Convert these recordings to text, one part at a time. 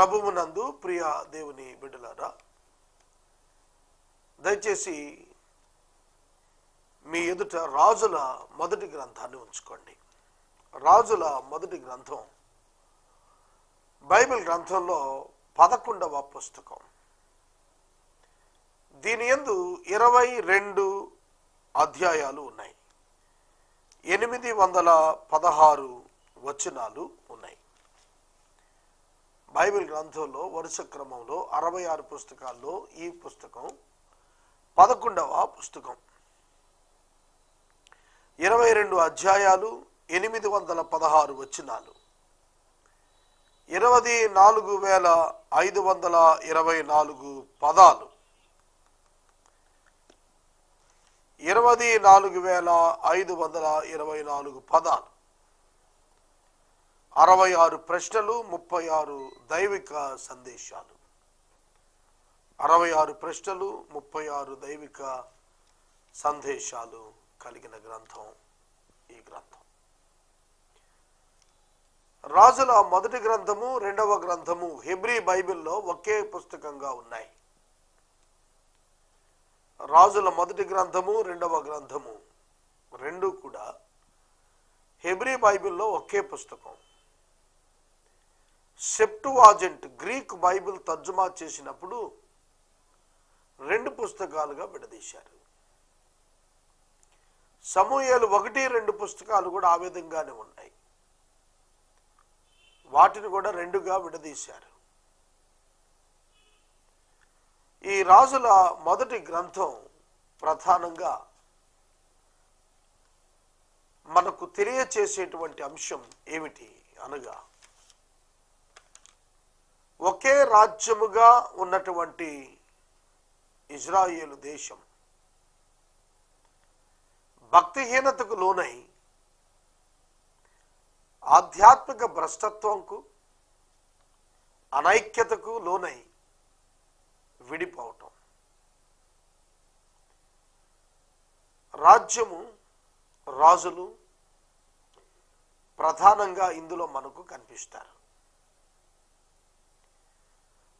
ప్రభువునందు ప్రియ దేవుని బిడ్డలారా దయచేసి మీ ఎదుట రాజుల మొదటి గ్రంథాన్ని ఉంచుకోండి. రాజుల మొదటి గ్రంథం బైబిల్ గ్రంథంలో పదకొండవ పుస్తకం. దీని యందు ఇరవై రెండు అధ్యాయాలు ఉన్నాయి. ఎనిమిది వందల పదహారు వచనాలు బైబిల్ గ్రంథంలో వరుస క్రమంలో అరవై ఆరు పుస్తకాల్లో ఈ పుస్తకం పదకొండవ పుస్తకం. ఇరవై రెండు అధ్యాయాలు ఎనిమిది వందల పదహారు వచ్చినాలు ఇరవై నాలుగు వేల ఐదు వందల ఇరవై నాలుగు పదాలు. ఇరవై నాలుగు వేల ఐదు వందల ఇరవై నాలుగు పదాలు. అరవై ఆరు ప్రశ్నలు ముప్పై ఆరు దైవిక సందేశాలు. అరవై ఆరు ప్రశ్నలు ముప్పై ఆరు దైవిక సందేశాలు కలిగిన గ్రంథం ఈ గ్రంథం. రాజుల మొదటి గ్రంథము రెండవ గ్రంథము హెబ్రీ బైబిల్లో ఒకే పుస్తకంగా ఉన్నాయి. రాజుల మొదటి గ్రంథము రెండవ గ్రంథము రెండు కూడా హెబ్రీ బైబిల్లో ఒకే పుస్తకం. సెప్టువాజెంట్ గ్రీక్ బైబిల్ తర్జుమా చేసినప్పుడు రెండు పుస్తకాలుగా విడదీశారు. సమూహలు ఒకటి రెండు పుస్తకాలు కూడా ఆ విధంగానే ఉన్నాయి. వాటిని కూడా రెండుగా విడదీశారు. ఈ రాజుల మొదటి గ్రంథం ప్రధానంగా మనకు తెలియచేసేటువంటి అంశం ఏమిటి అనగా ఒకే రాజ్యముగా ఉన్నటువంటి ఇజ్రాయేలు దేశం. భక్తిహీనతకు లోనై ఆధ్యాత్మిక భ్రష్టత్వంకు అనైక్యతకు లోనై విడిపోవటం. రాజ్యము రాజులు ప్రధానంగా ఇందులో మనకు కనిపిస్తారు.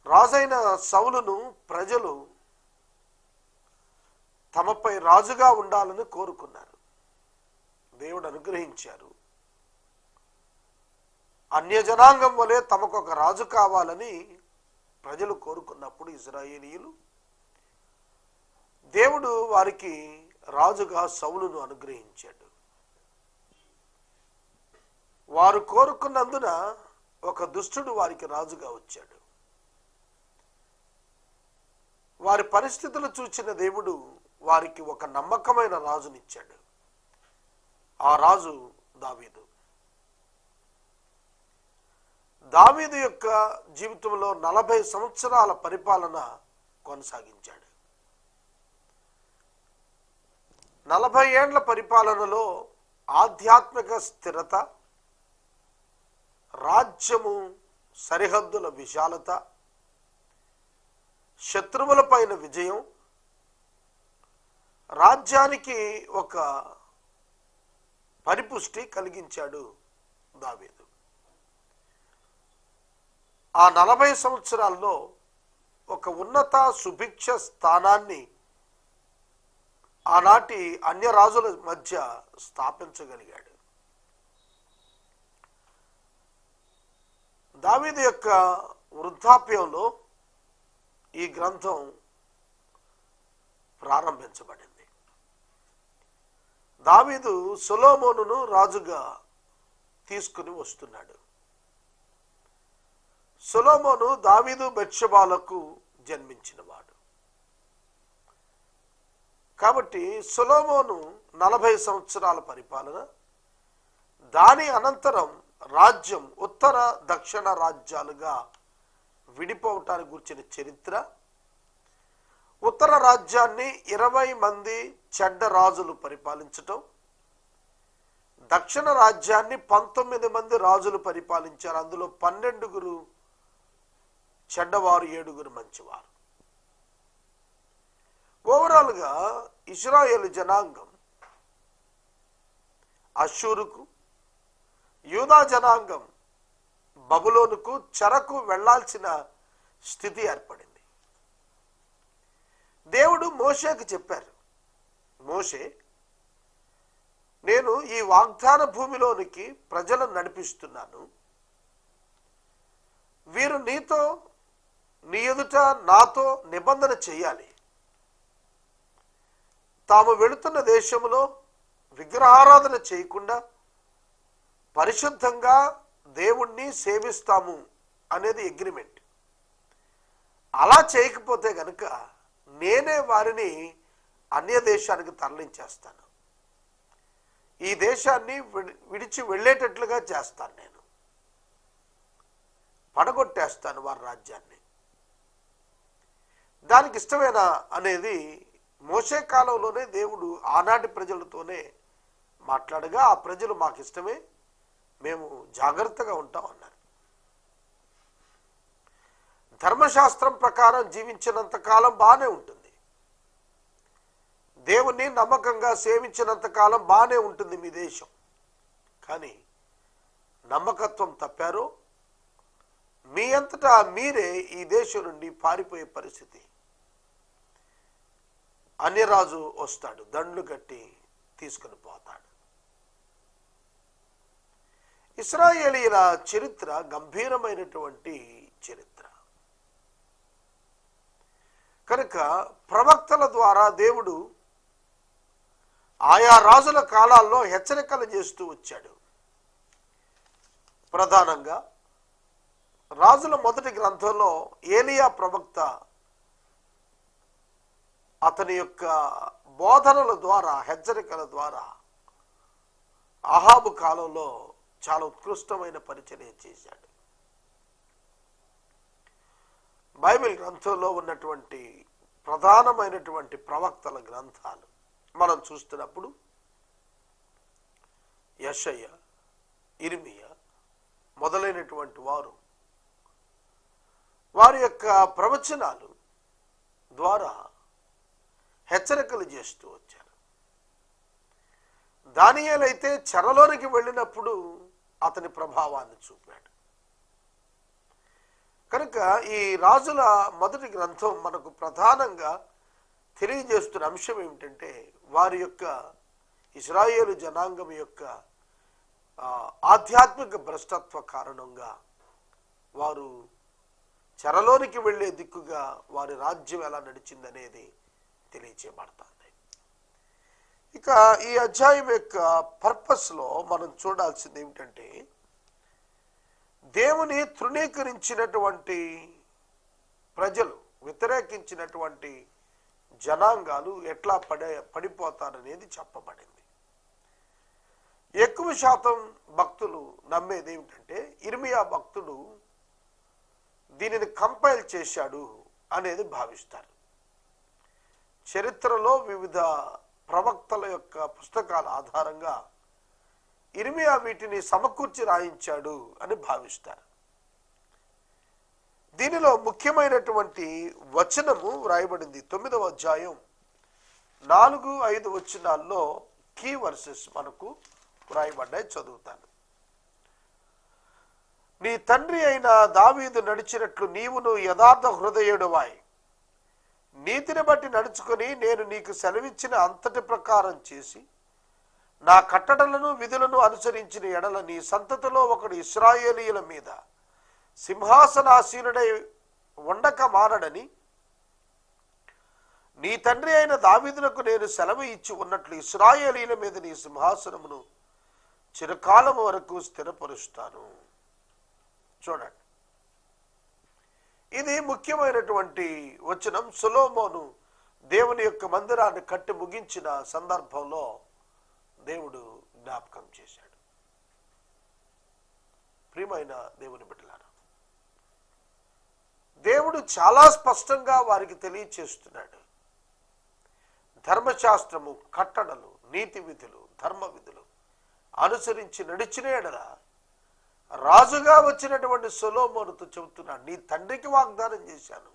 రాజైన సౌలును ప్రజలు తమపై రాజుగా ఉండాలని కోరుకున్నారు. దేవుడు అనుగ్రహించారు. అన్యజనాంగం వలె తమకు ఒక రాజు కావాలని ప్రజలు కోరుకున్నప్పుడు ఇజ్రాయేలీయులు దేవుడు వారికి రాజుగా సౌలును అనుగ్రహించాడు. వారు కోరుకున్నందున ఒక దుష్టుడు వారికి రాజుగా వచ్చాడు. వారి పరిస్థితులు చూచిన దేవుడు వారికి ఒక నమ్మకమైన రాజునిచ్చాడు. ఆ రాజు దావీదు. దావీదు యొక్క జీవితంలో నలభై సంవత్సరాల పరిపాలన కొనసాగించాడు. నలభై ఏండ్ల పరిపాలనలో ఆధ్యాత్మిక స్థిరత రాజ్యము సరిహద్దుల విశాలత శత్రువులపైన విజయం రాజ్యానికి ఒక పరిపుష్టి కలిగించాడు దావీదు. ఆ నలభై సంవత్సరాల్లో ఒక ఉన్నత సుభిక్ష స్థానాన్ని ఆనాటి అన్య రాజుల మధ్య స్థాపించగలిగాడు. దావీదు యొక్క వృద్ధాప్యంలో ఈ గ్రంథం ప్రారంభించబడింది. దావీదు సొలోమోనును రాజుగా తీసుకుని వస్తున్నాడు. సొలోమోను దావీదు బెత్షబాలకు జన్మించినవాడు. కాబట్టి సొలోమోను నలభై సంవత్సరాల పరిపాలన దాని అనంతరం రాజ్యం ఉత్తర దక్షిణ రాజ్యాలుగా విడిపోవటానికి గురించిన చరిత్ర. ఉత్తర రాజ్యాన్ని ఇరవై మంది చెడ్డ రాజులు పరిపాలించటం. దక్షిణ రాజ్యాన్ని పంతొమ్మిది మంది రాజులు పరిపాలించారు. అందులో పన్నెండుగురు చెడ్డవారు ఏడుగురు మంచివారు. ఓవరాల్గా ఇస్రాయేల్ జనాంగం అషూరుకు యూదా జనాంగం బబులోనుకు చెరకు వెళ్ళాల్సిన స్థితి ఏర్పడింది. దేవుడు మోషేకి చెప్పారు మోషే నేను ఈ వాగ్దాన భూమిలోనికి ప్రజలను నడిపిస్తున్నాను. వీరు నీతో నీ ఎదుట నాతో నిబంధన చేయాలి. తాము వెళుతున్న దేశంలో విగ్రహారాధన చేయకుండా పరిశుద్ధంగా దేవుణ్ణి సేవిస్తాము అనేది అగ్రిమెంట్ అలా చేయకపోతే కనుక నేనే వారిని అన్య దేశానికి తరలించేస్తాను. ఈ దేశాన్ని విడి- విడిచి వెళ్ళేటట్లుగా చేస్తాను నేను. పడగొట్టేస్తాను వారి రాజ్యాన్ని. దానికి ఇష్టమేనా అనేది మోసే కాలంలోనే దేవుడు ఆనాటి ప్రజలతోనే మాట్లాడగా ఆ ప్రజలు మాకు ఇష్టమే మేము జాగ్రత్తగా ఉంటాం అన్నారు. ధర్మశాస్త్రం ప్రకారం జీవించినంత కాలం బాగానే ఉంటుంది. దేవుణ్ణి నమ్మకంగా సేవించినంత కాలం బాగానే ఉంటుంది మీ దేశం. కానీ నమ్మకత్వం తప్పారు. మీ అంతటా మీరే ఈ దేశం నుండి పారిపోయే పరిస్థితి. అన్యరాజు వస్తాడు దండ్లు కట్టి తీసుకుని పోతాడు. ఇస్రాయేలీల చరిత్ర గంభీరమైనటువంటి చరిత్ర. కనుక ప్రవక్తల ద్వారా దేవుడు ఆయా రాజుల కాలాల్లో హెచ్చరికలు చేస్తూ వచ్చాడు. ప్రధానంగా రాజుల మొదటి గ్రంథంలో ఏలియా ప్రవక్త అతని యొక్క బోధనల ద్వారా హెచ్చరికల ద్వారా అహాబు కాలంలో చాలా ఉత్కృష్టమైన పరిచర్య చేశాడు. బైబిల్ గ్రంథంలో ఉన్నటువంటి ప్రధానమైనటువంటి ప్రవక్తల గ్రంథాలు మనం చూస్తున్నప్పుడు యషయ్య ఇర్మియ మొదలైనటువంటి వారు వారి యొక్క ప్రవచనాలు ద్వారా హెచ్చరికలు చేస్తూ వచ్చారు. దానియాలైతే చెరలోనికి వెళ్ళినప్పుడు అతని ప్రభావాన్ని చూపాడు. కనుక ఈ రాజుల మొదటి గ్రంథం మనకు ప్రధానంగా తెలియజేస్తున్న అంశం ఏమిటంటే వారి యొక్క ఇజ్రాయేలు జనాంగం యొక్క ఆధ్యాత్మిక భ్రష్టత్వ కారణంగా వారు చెరలోనికి వెళ్ళే దిక్కుగా వారి రాజ్యం ఎలా నడిచిందనేది తెలియచేయబడతారు ఇక ఈ అధ్యాయం యొక్క పర్పస్లో మనం చూడాల్సింది ఏమిటంటే దేవుని తృణీకరించినటువంటి ప్రజలు వ్యతిరేకించినటువంటి జనాంగాలు ఎట్లా పడే పడిపోతారనేది చెప్పబడింది. ఎక్కువ శాతం భక్తులు నమ్మేది ఏమిటంటే ఇర్మియా భక్తుడు దీనిని కంపైల్ చేశాడు అనేది భావిస్తారు. చరిత్రలో వివిధ ప్రవక్తల యొక్క పుస్తకాల ఆధారంగా ఇర్మియా వీటిని సమకూర్చి రాయించాడు అని భావిస్తారు. దీనిలో ముఖ్యమైనటువంటి వచనము వ్రాయబడింది. తొమ్మిదవ అధ్యాయం నాలుగు ఐదు వచనాల్లో కీ వర్సెస్ మనకు వ్రాయబడ్డాయి. చదువుతాను. నీ తండ్రి అయిన దావీదు నడిచినట్లు నీవును యథార్థ హృదయుడువాయి. నీతిని బట్టి నడుచుకొని నేను నీకు సెలవిచ్చిన అంతటి ప్రకారం చేసి నా కట్టడలను విధులను అనుసరించిన ఎడల నీ సంతతిలో ఒకడు ఇస్రాయేలీయుల మీద సింహాసనాసీనుడై ఉండక మారడని నీ తండ్రి అయిన దావిదులకు నేను సెలవు ఇచ్చి ఉన్నట్లు ఇస్రాయేలీల మీద నీ సింహాసనమును చిరకాలం వరకు స్థిరపరుస్తాను. చూడండి. ఇది ముఖ్యమైనటువంటి వచనం సులోమోను దేవుని యొక్క మందిరాన్ని కట్టి ముగించిన సందర్భంలో దేవుడు జ్ఞాపకం చేశాడు. ప్రియమైన దేవుని బిడ్డలారా దేవుడు చాలా స్పష్టంగా వారికి తెలియచేస్తున్నాడు. ధర్మశాస్త్రము కట్టడలు నీతి విధులు ధర్మ విధులు అనుసరించి నడిచిన రాజుగా వచ్చినటువంటి సొలోమోనుతో చెబుతున్నాడు నీ తండ్రికి వాగ్దానం చేశాను.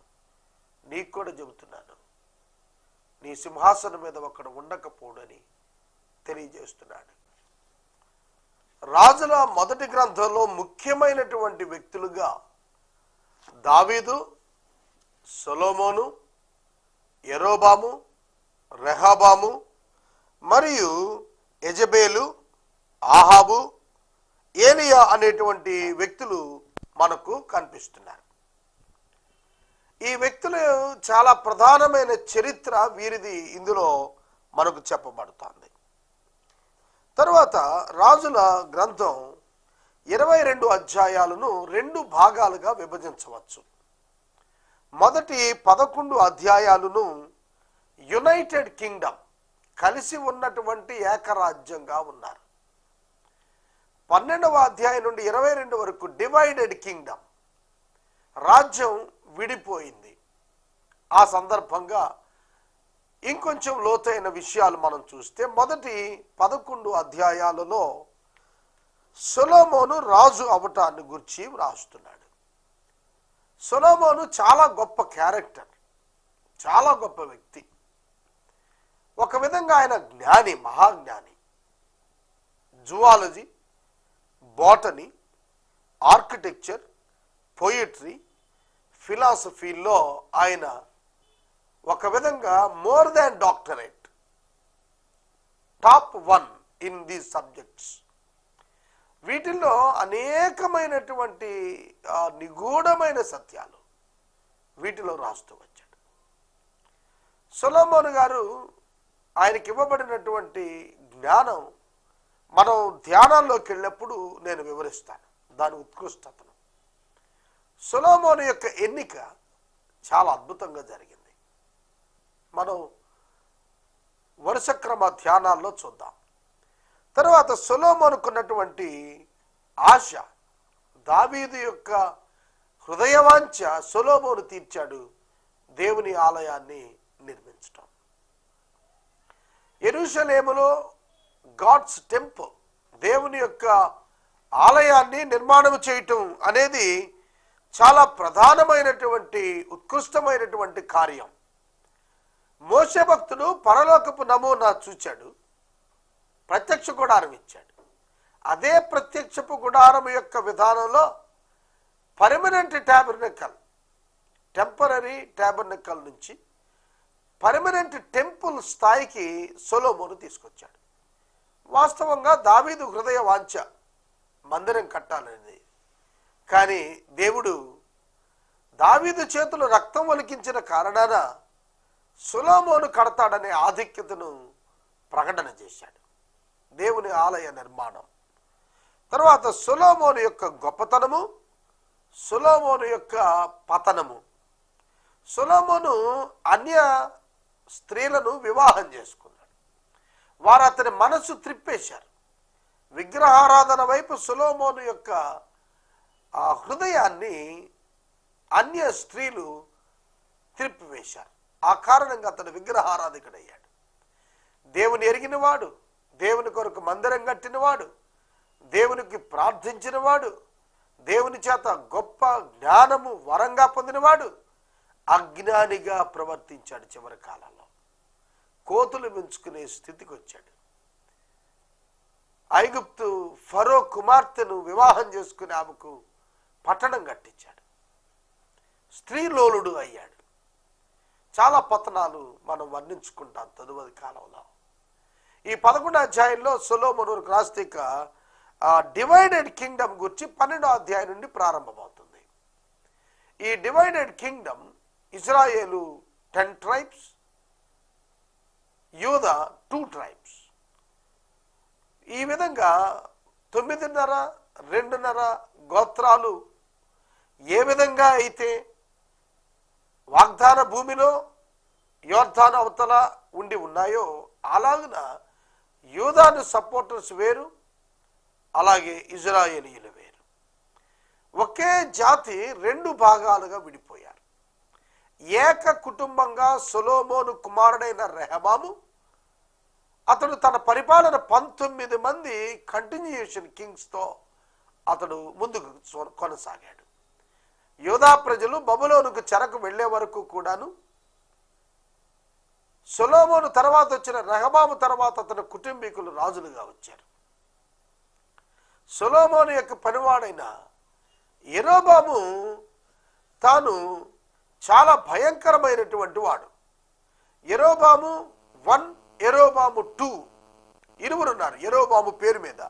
నీకు కూడా చెబుతున్నాను. నీ సింహాసనం మీద ఒకడు ఉండకపోడని తెలియజేస్తున్నాడు. రాజుల మొదటి గ్రంథంలో ముఖ్యమైనటువంటి వ్యక్తులుగా దావీదు సొలోమోను ఎరోబాము రెహాబాము మరియు ఎజబేలు ఆహాబు ఏలియా అనేటువంటి వ్యక్తులు మనకు కనిపిస్తున్నారు. ఈ వ్యక్తులు చాలా ప్రధానమైన చరిత్ర వీరిది ఇందులో మనకు చెప్పబడుతోంది. తరువాత రాజుల గ్రంథం ఇరవై రెండు అధ్యాయాలను రెండు భాగాలుగా విభజించవచ్చు. మొదటి పదకొండు అధ్యాయాలను యునైటెడ్ కింగ్డమ్ కలిసి ఉన్నటువంటి ఏకరాజ్యంగా ఉన్నారు. పన్నెండవ అధ్యాయం నుండి ఇరవై రెండు వరకు డివైడెడ్ కింగ్డమ్. రాజ్యం విడిపోయింది. ఆ సందర్భంగా ఇంకొంచెం లోతైన విషయాలు మనం చూస్తే మొదటి పదకొండు అధ్యాయాలలో సొలోమోను రాజు అవటాన్ని గురించి వ్రాస్తున్నాడు. సొలోమోను చాలా గొప్ప క్యారెక్టర్ చాలా గొప్ప వ్యక్తి. ఒక విధంగా ఆయన జ్ఞాని మహాజ్ఞాని. జువాలజీ బాటనీ ఆర్కిటెక్చర్ పొయిట్రీ ఫిలాసఫీలో ఆయన ఒక విధంగా more than doctorate. Top one in these subjects. వీటిల్లో అనేకమైనటువంటి నిగూఢమైన సత్యాలు వీటిలో రాస్తూ వచ్చాడు. సొలోమోన్ గారు ఆయనకి ఇవ్వబడినటువంటి జ్ఞానం మనం ధ్యానాల్లోకి వెళ్ళినప్పుడు నేను వివరిస్తాను. దాని ఉత్కృష్టతను. సులోమోని యొక్క ఎన్నిక చాలా అద్భుతంగా జరిగింది. మనం వరుస క్రమ ధ్యానాల్లో చూద్దాం. తర్వాత సులోమోనుకున్నటువంటి ఆశ దావీదు యొక్క హృదయవాంఛ సొలోమోను తీర్చాడు దేవుని ఆలయాన్ని నిర్మించటం. ఎరుషలేములో గాడ్స్ టెంపుల్ దేవుని యొక్క ఆలయాన్ని నిర్మాణం చేయటం అనేది చాలా ప్రధానమైనటువంటి ఉత్కృష్టమైనటువంటి కార్యం. మోసే భక్తుడు పరలోకపు నమూనా చూచాడు ప్రత్యక్ష గుడారం ఇచ్చాడు. అదే ప్రత్యక్షపు గుడారం యొక్క విధానంలో పర్మనెంట్ ట్యాబర్నకల్ టెంపరీ ట్యాబర్నకల్ నుంచి పర్మనెంట్ టెంపుల్ స్థాయికి సొలోమోను తీసుకొచ్చాడు. వాస్తవంగా దావీదు హృదయ వాంఛ మందిరం కట్టాలనేది. కానీ దేవుడు దావీదు చేతులు రక్తం ఒలికించిన కారణాన సులోమోను కడతాడనే ఆధిక్యతను ప్రకటన చేశాడు. దేవుని ఆలయ నిర్మాణం. తర్వాత సులోమోను యొక్క గొప్పతనము సులోమోను యొక్క పతనము. సులోమోను అన్య స్త్రీలను వివాహం చేసుకుంది. వారు అతని మనసు త్రిప్పేశారు. విగ్రహారాధన వైపు సులోమోను యొక్క ఆ హృదయాన్ని అన్య స్త్రీలు త్రిప్పివేశారు. ఆ కారణంగా అతడు విగ్రహారాధకుడయ్యాడు. దేవుని ఎరిగినవాడు దేవుని కొరకు మందిరం కట్టినవాడు దేవునికి ప్రార్థించినవాడు దేవుని చేత గొప్ప జ్ఞానము వరంగా పొందినవాడు అజ్ఞానిగా ప్రవర్తించాడు చివరి కాలంలో. కోతులు మించుకునే స్థితికి వచ్చాడు ఐగుప్తు ఫరో కుమార్తెను వివాహం చేసుకుని ఆమెకు పట్టణం కట్టించాడు. స్త్రీలోలుడు అయ్యాడు. చాలా పతనాలు మనం వర్ణించుకుంటాం తదుపరి కాలంలో. ఈ పదకొండు అధ్యాయంలో సొలోమను రాస్తిక డివైడెడ్ కింగ్డమ్ గురించి పన్నెండో అధ్యాయం నుండి ప్రారంభమవుతుంది. ఈ divided kingdom Israel ten tribes యూద టూ ట్రైబ్స్. ఈ విధంగా తొమ్మిదిన్నర రెండున్నర గోత్రాలు ఏ విధంగా అయితే వాగ్దాన భూమిలో యోర్ధాన అవతల ఉండి ఉన్నాయో అలాగున యూదాను సపోర్టర్స్ వేరు అలాగే ఇజ్రాయేలీలు వేరు. ఒకే జాతి రెండు భాగాలుగా విడిపోయారు. ఏక కుటుంబంగా సొలోమోను కుమారుడైన రెహబాము అతడు తన పరిపాలన పంతొమ్మిది మంది కంటిన్యూషన్ కింగ్స్తో అతడు ముందుకు కొనసాగాడు. యోధా ప్రజలు బబులోనుకు చెరకు వెళ్ళే వరకు కూడాను సొలోమోను తర్వాత వచ్చిన రెహబాము తర్వాత అతని కుటుంబీకులు రాజులుగా వచ్చారు. సొలోమోను యొక్క పనివాడైన ఎరోబాము తాను చాలా భయంకరమైనటువంటి వాడు. ఎరోబాము వన్ ఎరోబాము టూ. ఇరువురున్నారు ఎరోబాము పేరు మీద.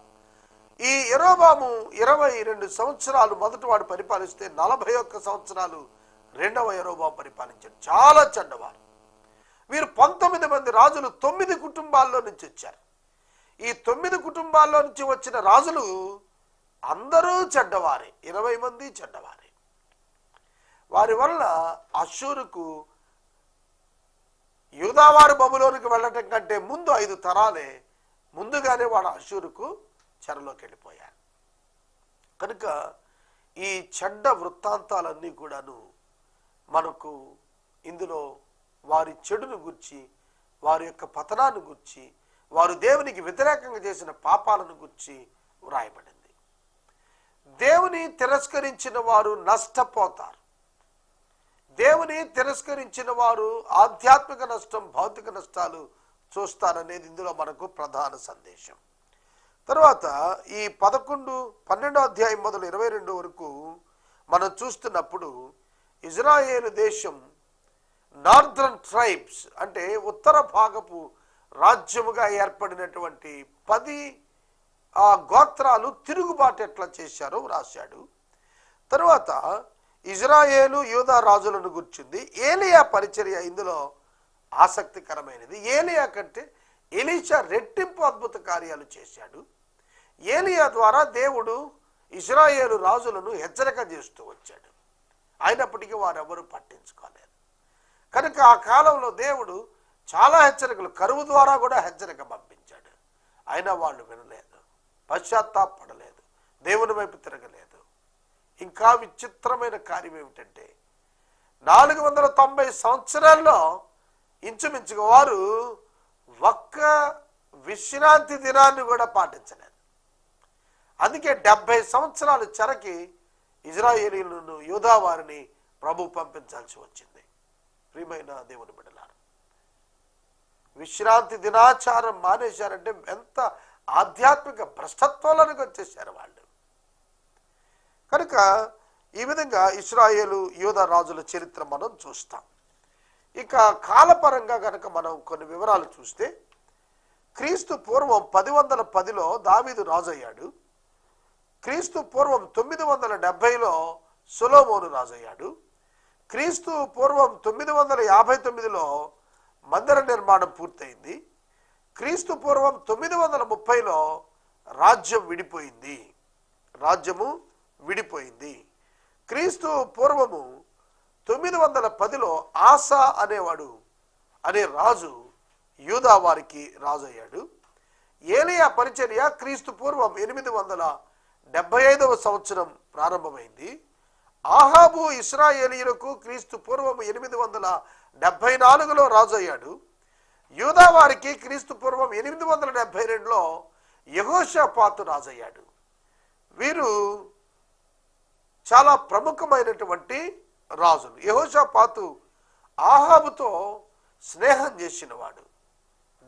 ఈ ఎరోబాము ఇరవై రెండు సంవత్సరాలు మొదటి వాడు పరిపాలిస్తే నలభై ఒక్క సంవత్సరాలు రెండవ ఎరోబాము పరిపాలించాడు. చాలా చెడ్డవారు. వీరు పంతొమ్మిది మంది రాజులు తొమ్మిది కుటుంబాల్లో నుంచి వచ్చారు. ఈ తొమ్మిది కుటుంబాల్లో నుంచి వచ్చిన రాజులు అందరూ చెడ్డవారే ఇరవై మంది చెడ్డవారే. వారి వల్ల అశూరుకు యూదావారు బబులోనికి వెళ్ళటం కంటే ముందు ఐదు తరాలే ముందుగానే వాడు అశూరుకు చెరలోకి వెళ్ళిపోయారు. కనుక ఈ చెడ్డ వృత్తాంతాలన్నీ కూడాను మనకు ఇందులో వారి చెడును గుర్చి వారి యొక్క పతనాన్ని గుర్చి వారు దేవునికి వ్యతిరేకంగా చేసిన పాపాలను గుర్చి వ్రాయబడింది. దేవుని తిరస్కరించిన వారు నష్టపోతారు. దేవుని తిరస్కరించిన వారు ఆధ్యాత్మిక నష్టం భౌతిక నష్టాలు చూస్తారనేది ఇందులో మనకు ప్రధాన సందేశం. తర్వాత ఈ పదకొండు పన్నెండో అధ్యాయం మొదలు ఇరవై రెండు వరకు మనం చూస్తున్నప్పుడు ఇజ్రాయేలు దేశం నార్దర్న్ ట్రైబ్స్ అంటే ఉత్తర భాగపు రాజ్యముగా ఏర్పడినటువంటి పది ఆ గోత్రాలు తిరుగుబాటు ఎట్లా చేశారో రాశాడు తరువాత ఇజ్రాయేలు యూదా రాజులను గుర్చింది. ఏలియా పరిచర్య ఇందులో ఆసక్తికరమైనది. ఏలియా కంటే ఎలీషా రెట్టింపు అద్భుత కార్యాలు చేశాడు. ఏలియా ద్వారా దేవుడు ఇజ్రాయేలు రాజులను హెచ్చరిక చేస్తూ వచ్చాడు. అయినప్పటికీ వారెవరూ పట్టించుకోలేదు. కనుక ఆ కాలంలో దేవుడు చాలా హెచ్చరికలు కరువు ద్వారా కూడా హెచ్చరిక పంపించాడు. అయినా వాళ్ళు వినలేదు. పశ్చాత్తాపడలేదు దేవుని వైపు తిరగలేదు. ఇంకా విచిత్రమైన కార్యం ఏమిటంటే నాలుగు వందల తొంభై సంవత్సరాల్లో ఇంచుమించుగా వారు ఒక్క విశ్రాంతి దినాన్ని కూడా పాటించలేదు. అందుకే డెబ్బై సంవత్సరాలు చెరకి ఇజ్రాయేలీలను యూదా వారిని ప్రభు పంపించాల్సి వచ్చింది. ప్రియమైన దేవుని బిడ్డలారు విశ్రాంతి దినాచారం మానేశారంటే ఎంత ఆధ్యాత్మిక భ్రష్టత్వాలకు వచ్చేసారు వాళ్ళు. కనుక ఈ విధంగా ఇస్రాయేలు యోధ రాజుల చరిత్ర మనం చూస్తాం. ఇక కాలపరంగా కనుక మనం కొన్ని వివరాలు చూస్తే క్రీస్తు పూర్వం పది వందల పదిలో దావీదు రాజయ్యాడు. క్రీస్తు పూర్వం తొమ్మిది వందల డెబ్భైలో సులోమోను రాజయ్యాడు. క్రీస్తు పూర్వం తొమ్మిది వందల యాభై తొమ్మిదిలో మందిర నిర్మాణం పూర్తయింది. క్రీస్తు పూర్వం తొమ్మిది వందల ముప్పైలో రాజ్యం విడిపోయింది. రాజ్యము విడిపోయింది. క్రీస్తు పూర్వము తొమ్మిది వందల పదిలో ఆసా అనేవాడు అనే రాజు యూదా వారికి రాజు అయ్యాడు ఏలియా పరిచర్య క్రీస్తు పూర్వం ఎనిమిది వందల డెబ్బై ఐదవ సంవత్సరం ప్రారంభమైంది. ఆహాబు ఇస్రాయేలీలకు క్రీస్తు పూర్వం ఎనిమిది వందల డెబ్బై నాలుగులో రాజు అయ్యాడు యూదా వారికి క్రీస్తు పూర్వం ఎనిమిది వందల డెబ్బై రెండులో యహోషపాతు రాజయ్యాడు. వీరు చాలా ప్రముఖమైనటువంటి రాజులు. యహోషాపాతు ఆహాబుతో స్నేహం చేసినవాడు.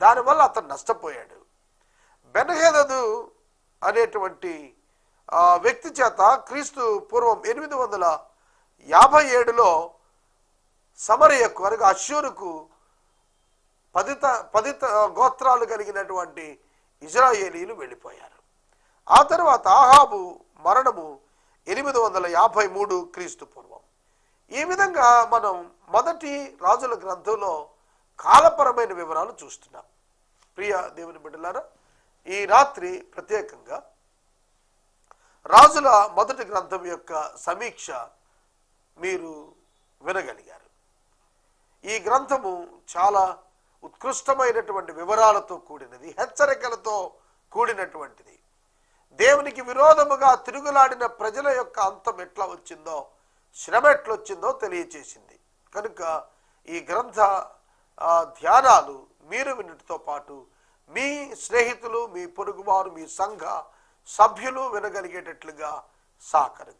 దానివల్ల అతను నష్టపోయాడు. బెనహేదదు అనేటువంటి వ్యక్తి చేత క్రీస్తు పూర్వం ఎనిమిది వందల యాభై ఏడులో సమరయకు అనగా అశ్యూరుకు పదిత పదిత గోత్రాలు కలిగినటువంటి ఇజ్రాయేలీలు వెళ్ళిపోయారు. ఆ తర్వాత ఆహాబు మరణము ఎనిమిది వందల యాభై మూడు క్రీస్తు పూర్వం. ఈ విధంగా మనం మొదటి రాజుల గ్రంథంలో కాలపరమైన వివరాలు చూస్తున్నాం. ప్రియ దేవుని బిడ్డలారా ఈ రాత్రి ప్రత్యేకంగా రాజుల మొదటి గ్రంథం యొక్క సమీక్ష మీరు వినగలిగారు. ఈ గ్రంథము చాలా ఉత్కృష్టమైనటువంటి వివరాలతో కూడినది హెచ్చరికలతో కూడినటువంటిది. దేవునికి విరోధముగా తిరుగులాడిన ప్రజల యొక్క అంతం ఎట్లా వచ్చిందో శ్రమ ఎట్లొచ్చిందో తెలియచేసింది. కనుక ఈ గ్రంథ ధ్యానాలు మీరు వినటితో పాటు మీ స్నేహితులు మీ పొరుగువారు మీ సంఘ సభ్యులు వినగలిగేటట్లుగా సహకరించండి.